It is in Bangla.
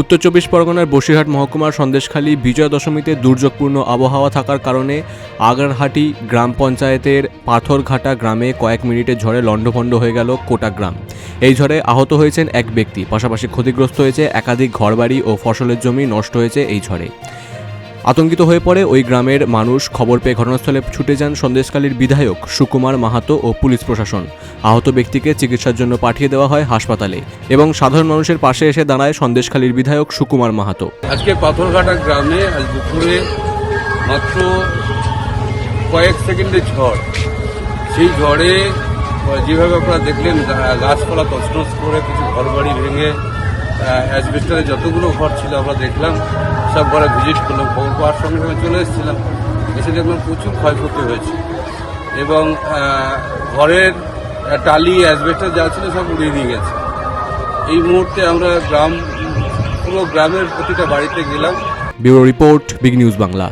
উত্তর চব্বিশ পরগনার বসিরহাট মহকুমার সন্দেশখালী বিজয় দশমীতে দুর্যোগপূর্ণ আবহাওয়া থাকার কারণে আগারহাটি গ্রাম পঞ্চায়েতের পাথরঘাটা গ্রামে কয়েক মিনিটের ঝড়ে লণ্ডভণ্ড হয়ে গেল কোটা গ্রাম। এই ঝড়ে আহত হয়েছেন এক ব্যক্তি, পাশাপাশি ক্ষতিগ্রস্ত হয়েছে একাধিক ঘরবাড়ি ও ফসলের জমি নষ্ট হয়েছে এই ঝড়ে। আতঙ্কিত হয়ে পড়ে ওই গ্রামের মানুষ খবর পেয়ে ঘটনাস্থলে ছুটে যান সন্দেশকালীর বিধায়ক সুকুমার মাহাতো ও পুলিশ প্রশাসন। আহত ব্যক্তিকে চিকিৎসার জন্য পাঠিয়ে দেওয়া হয় হাসপাতালে এবং সাধারণ মানুষের পাশে এসে দাঁড়ায় সন্দেশখালীর বিধায়ক সুকুমার মাহাতো। আজকে পাথরঘাটা গ্রামে আজ দুপুরে মাত্র কয়েক সেকেন্ডের ঝড়। সেই ঝড়ে যেভাবে আপনারা দেখলেন গাছপালা তছনছ করে কিছু ঘরবাড়ি ভেঙে অ্যাসবেস্টারে যতগুলো ঘর ছিল আমরা দেখলাম। সব ঘরে ভিজিট করলাম, খবর পাওয়ার সঙ্গে সঙ্গে চলে এসেছিলাম। এসে দেখলাম প্রচুর ক্ষয়ক্ষতি হয়েছে। এবং ঘরের টালি, অ্যাসবেস্টার যা ছিল সব উড়িয়ে নিয়ে গেছে। এই মুহূর্তে আমরা গ্রাম, পুরো গ্রামের প্রতিটা বাড়িতে গেলাম। Bureau report, big news Bangla.